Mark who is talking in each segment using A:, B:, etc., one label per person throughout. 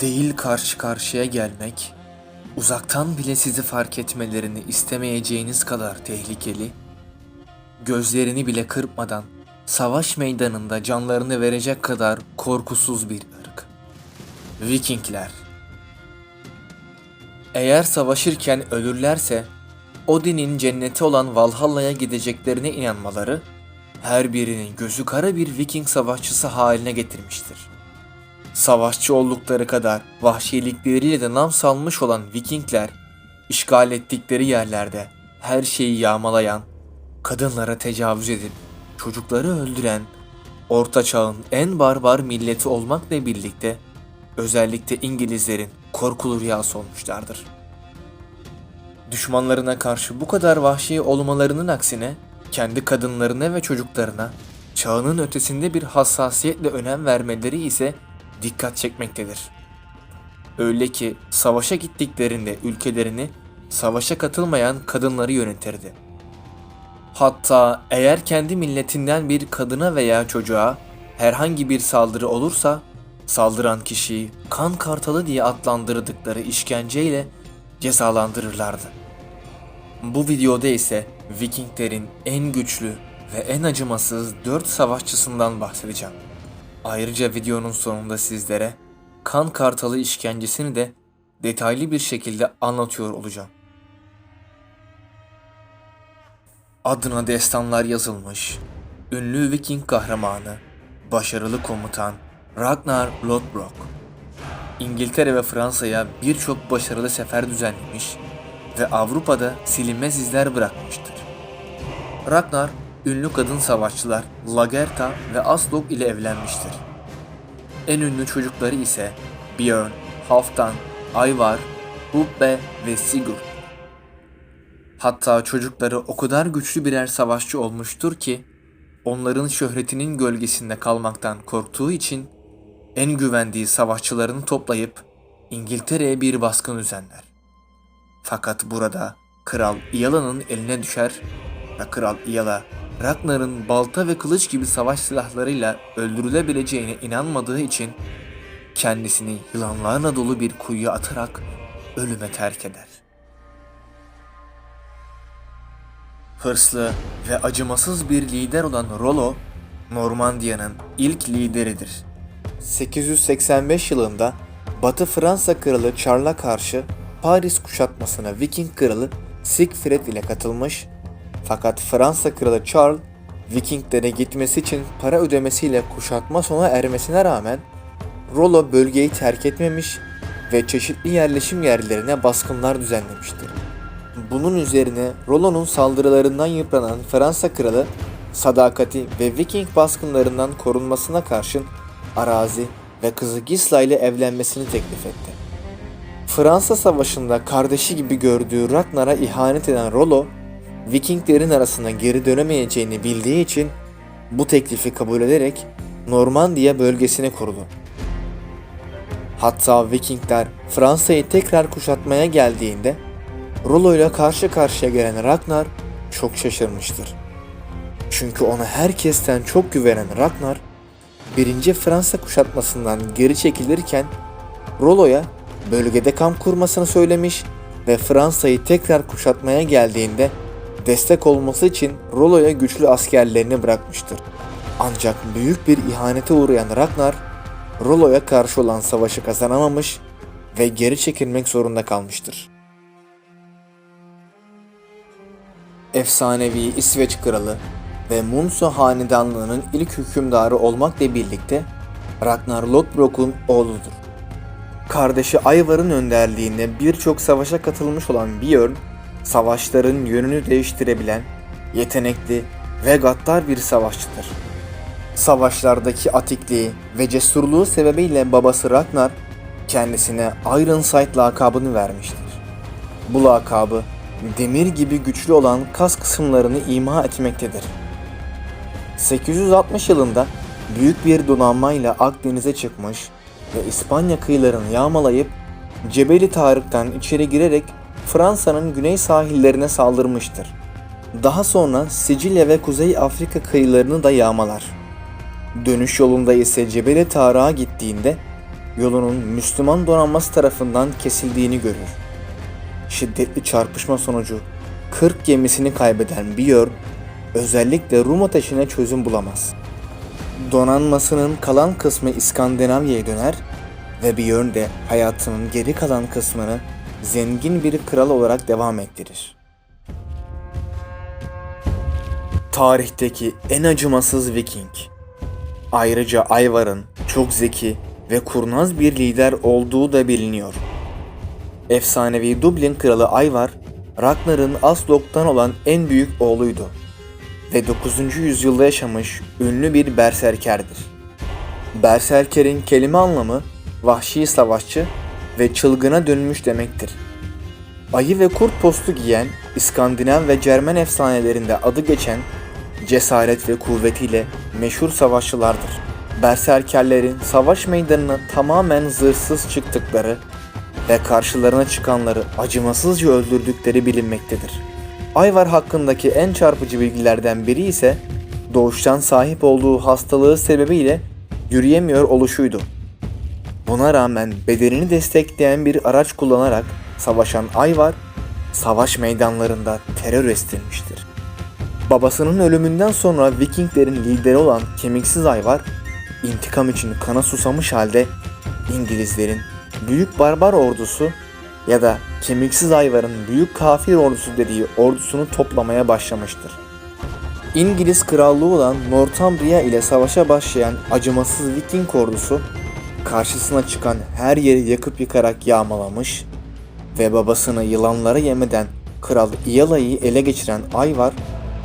A: Değil karşı karşıya gelmek, uzaktan bile sizi fark etmelerini istemeyeceğiniz kadar tehlikeli, gözlerini bile kırpmadan savaş meydanında canlarını verecek kadar korkusuz bir ırk. Vikingler. Eğer savaşırken ölürlerse Odin'in cenneti olan Valhalla'ya gideceklerine inanmaları her birinin gözü kara bir Viking savaşçısı haline getirmiştir. Savaşçı oldukları kadar vahşilikleriyle de nam salmış olan Vikingler, işgal ettikleri yerlerde her şeyi yağmalayan, kadınlara tecavüz edip çocukları öldüren, Orta Çağ'ın en barbar milleti olmakla birlikte özellikle İngilizlerin korkulu rüyası olmuşlardır. Düşmanlarına karşı bu kadar vahşi olmalarının aksine kendi kadınlarına ve çocuklarına çağının ötesinde bir hassasiyetle önem vermeleri ise dikkat çekmektedir. Öyle ki savaşa gittiklerinde ülkelerini savaşa katılmayan kadınları yönetirdi. Hatta eğer kendi milletinden bir kadına veya çocuğa herhangi bir saldırı olursa saldıran kişiyi kan kartalı diye adlandırdıkları işkenceyle cezalandırırlardı. Bu videoda ise Vikinglerin en güçlü ve en acımasız 4 savaşçısından bahsedeceğim. Ayrıca videonun sonunda sizlere kan kartalı işkencesini de detaylı bir şekilde anlatıyor olacağım. Adına destanlar yazılmış, ünlü Viking kahramanı, başarılı komutan Ragnar Lodbrok, İngiltere ve Fransa'ya birçok başarılı sefer düzenlemiş ve Avrupa'da silinmez izler bırakmıştır. Ragnar, ünlü kadın savaşçılar Lagertha ve Aslog ile evlenmiştir. En ünlü çocukları ise Björn, Halfdan, Ivar, Ubbe ve Sigurd. Hatta çocukları o kadar güçlü birer savaşçı olmuştur ki onların şöhretinin gölgesinde kalmaktan korktuğu için en güvendiği savaşçılarını toplayıp İngiltere'ye bir baskın düzenler. Fakat burada Kral Iyala'nın eline düşer ve Kral Iyala Ragnar'ın balta ve kılıç gibi savaş silahlarıyla öldürülebileceğine inanmadığı için kendisini yılanlarla dolu bir kuyuya atarak ölüme terk eder. Hırslı ve acımasız bir lider olan Rollo, Normandiya'nın ilk lideridir. 885 yılında Batı Fransa kralı Charles'a karşı Paris kuşatmasına Viking kralı Sigfrid ile katılmış fakat Fransa kralı Charles Vikinglere gitmesi için para ödemesiyle kuşatma sona ermesine rağmen Rollo bölgeyi terk etmemiş ve çeşitli yerleşim yerlerine baskınlar düzenlemiştir. Bunun üzerine Rollo'nun saldırılarından yıpranan Fransa kralı sadakati ve Viking baskınlarından korunmasına karşın arazi ve kızı Gisla ile evlenmesini teklif etti. Fransa Savaşı'nda kardeşi gibi gördüğü Ragnar'a ihanet eden Rollo, Vikinglerin arasına geri dönemeyeceğini bildiği için bu teklifi kabul ederek Normandiya bölgesini kurdu. Hatta Vikingler Fransa'yı tekrar kuşatmaya geldiğinde Rollo ile karşı karşıya gelen Ragnar çok şaşırmıştır. Çünkü ona herkesten çok güvenen Ragnar, 1. Fransa kuşatmasından geri çekilirken Rollo'ya bölgede kamp kurmasını söylemiş ve Fransa'yı tekrar kuşatmaya geldiğinde destek olması için Rollo'ya güçlü askerlerini bırakmıştır. Ancak büyük bir ihanete uğrayan Ragnar, Rollo'ya karşı olan savaşı kazanamamış ve geri çekilmek zorunda kalmıştır. Efsanevi İsveç kralı ve Munso hanedanlığının ilk hükümdarı olmakla birlikte Ragnar Lodbrok'un oğludur. Kardeşi Ivar'ın önderliğinde birçok savaşa katılmış olan Björn, savaşların yönünü değiştirebilen, yetenekli ve gaddar bir savaşçıdır. Savaşlardaki atikliği ve cesurluğu sebebiyle babası Ragnar kendisine Ironside lakabını vermiştir. Bu lakabı demir gibi güçlü olan kas kısımlarını ima etmektedir. 860 yılında büyük bir donanmayla Akdeniz'e çıkmış ve İspanya kıyılarını yağmalayıp Cebeli Tarık'tan içeri girerek Fransa'nın güney sahillerine saldırmıştır. Daha sonra Sicilya ve Kuzey Afrika kıyılarını da yağmalar. Dönüş yolunda ise Cebeli Tarık'a gittiğinde yolunun Müslüman donanması tarafından kesildiğini görür. Şiddetli çarpışma sonucu 40 gemisini kaybeden Björn özellikle Rum ateşine çözüm bulamaz. Donanmasının kalan kısmı İskandinavya'ya döner ve Björn de hayatının geri kalan kısmını zengin bir kral olarak devam ettirir. Tarihteki en acımasız Viking. Ayrıca Ayvar'ın çok zeki ve kurnaz bir lider olduğu da biliniyor. Efsanevi Dublin kralı Ayvar, Ragnar'ın Aslok'tan olan en büyük oğluydu ve 9. yüzyılda yaşamış ünlü bir berserkerdir. Berserkerin kelime anlamı vahşi savaşçı ve çılgına dönmüş demektir. Ayı ve kurt postu giyen İskandinav ve Cermen efsanelerinde adı geçen cesaret ve kuvvetiyle meşhur savaşçılardır. Berserkerlerin savaş meydanına tamamen zırhsız çıktıkları ve karşılarına çıkanları acımasızca öldürdükleri bilinmektedir. Ayvar hakkındaki en çarpıcı bilgilerden biri ise doğuştan sahip olduğu hastalığı sebebiyle yürüyemiyor oluşuydu. Buna rağmen bedenini destekleyen bir araç kullanarak savaşan Ayvar, savaş meydanlarında terör estirmiştir. Babasının ölümünden sonra Vikinglerin lideri olan kemiksiz Ayvar, intikam için kana susamış halde İngilizlerin büyük barbar ordusu ya da kemiksiz Ayvar'ın büyük kafir ordusu dediği ordusunu toplamaya başlamıştır. İngiliz krallığı olan Northumbria ile savaşa başlayan acımasız Viking ordusu karşısına çıkan her yeri yakıp yıkarak yağmalamış ve babasını yılanlara yemeden Kral Iyala'yı ele geçiren Ayvar,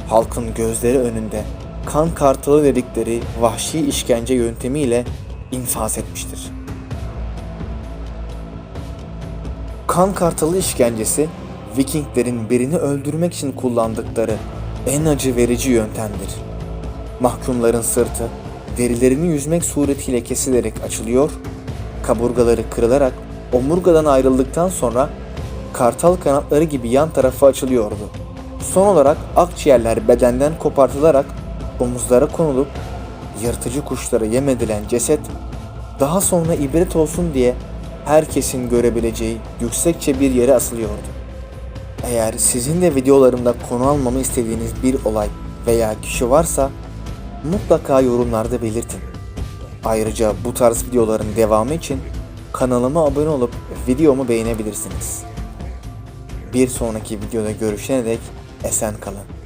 A: halkın gözleri önünde kan kartalı dedikleri vahşi işkence yöntemiyle infaz etmiştir. Kan kartalı işkencesi, Vikinglerin birini öldürmek için kullandıkları en acı verici yöntemdir. Mahkumların sırtı, derilerini yüzmek suretiyle kesilerek açılıyor, kaburgaları kırılarak omurgadan ayrıldıktan sonra kartal kanatları gibi yan tarafa açılıyordu. Son olarak akciğerler bedenden kopartılarak omuzlara konulup yırtıcı kuşlara yem edilen ceset daha sonra ibret olsun diye herkesin görebileceği yüksekçe bir yere asılıyordu. Eğer sizin de videolarımda konu almamı istediğiniz bir olay veya kişi varsa mutlaka yorumlarda belirtin. Ayrıca bu tarz videoların devamı için kanalıma abone olup videomu beğenebilirsiniz. Bir sonraki videoda görüşene dek esen kalın.